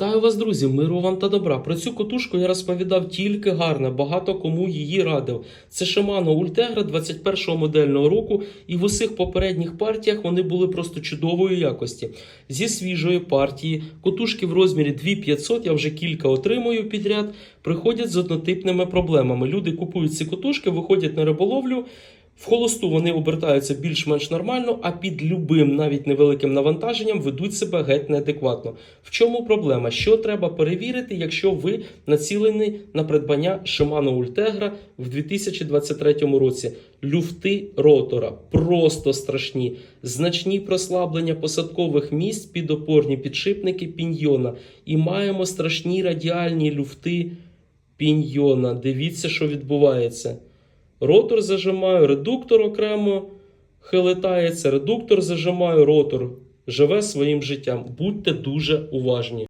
Вітаю вас, друзі! Миру вам та добра. Про цю котушку я розповідав тільки гарно, багато кому її радив. Це Shimano Ultegra 21-го модельного року, і в усіх попередніх партіях вони були просто чудової якості. Зі свіжої партії котушки в розмірі 2500, я вже кілька отримую підряд, приходять з однотипними проблемами. Люди купують ці котушки, виходять на риболовлю. В холосту вони обертаються більш-менш нормально, а під любим, навіть невеликим навантаженням, ведуть себе геть неадекватно. В чому проблема? Що треба перевірити, якщо ви націлені на придбання Shimano Ultegra в 2023 році? Люфти ротора просто страшні, значні прослаблення посадкових місць, підопорні підшипники піньйона. І маємо страшні радіальні люфти піньйона. Дивіться, що відбувається. Ротор зажимаю, редуктор окремо хилитається, редуктор зажимаю, ротор живе своїм життям. Будьте дуже уважні.